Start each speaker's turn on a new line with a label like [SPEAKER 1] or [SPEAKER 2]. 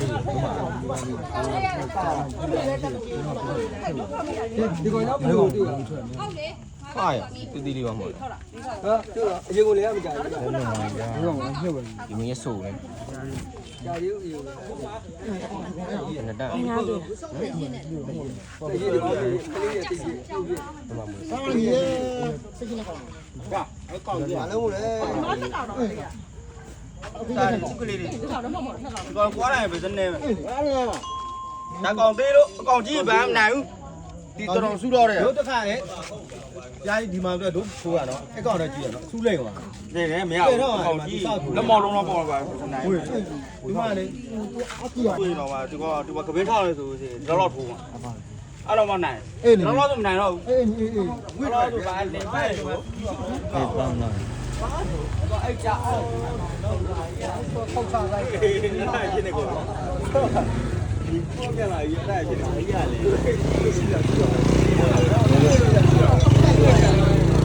[SPEAKER 1] ဒီကောင်ရောက်ပြီလို့တွေ့တာ
[SPEAKER 2] ဟာရတီတီလေးပါမဟုတ်
[SPEAKER 1] ဟာတွေ့တော့အရင်ကလည်းမကြဘူးကြာ
[SPEAKER 2] ဘူးလုံးဝကြာ
[SPEAKER 1] ဒီကောင်ကညှို့ပဲ
[SPEAKER 2] ဒီမင်းရဆိုလေ
[SPEAKER 1] ကြာသေးဘူးအရင်က
[SPEAKER 2] နတန်
[SPEAKER 1] အရင်ဒီကောင်ကလေးရဲ့တိကျပြုတ်ပြ
[SPEAKER 3] ဆောင်းရီစိတ်ကြီးနဲ့ကောင်းကအဲ့ကောင်းကြီးအလုံးလေ
[SPEAKER 4] ဒါဒီကလေးတွေဒီကောင်ကွာတယ်ပဲစနေပဲ
[SPEAKER 3] အဲ့ဒါ
[SPEAKER 4] ဒါကောင်သေးလို့အကောင်ကြီးဗမ်းမနိုင်ဘူးဒီတော်တော်ဆူတော့တယ်
[SPEAKER 5] တို့တစ်ခါလေကြာဒီမှာပြတို့ထိုးရတော့အကောင့်တော့ကြည့်ရတော့စူးလိုက်ပါ
[SPEAKER 4] နေနေမရဘူးအကောင်ကြီးလက်မော်လုံးတော့ပေါ်ပါနိုင်
[SPEAKER 5] ဟုတ်ဒီမှာလေ
[SPEAKER 3] အကြည့်ရ
[SPEAKER 4] တွေ့တော့ပါဒီကောင်ဒီကကပင်းထောက်လဲဆိုရင်တော့တော့ထိုးမှာအဲ့တော့မနိုင်
[SPEAKER 3] အေးနေ
[SPEAKER 4] တော့တော့မနိုင်တော့ဘူး
[SPEAKER 3] အေးအေးအေး
[SPEAKER 4] ဝိတော့ဆိုပါလင်ပဲလို့
[SPEAKER 2] ဒီပေါင်းတော့
[SPEAKER 4] အဲ့ကြာအောင်ပေါက်ချလိုက်တယ်အဲ့ဖြစ်နေကောဒီပေါ်ကလာရတဲ့ဖြစ်နေရလေရှိတာရှိတော့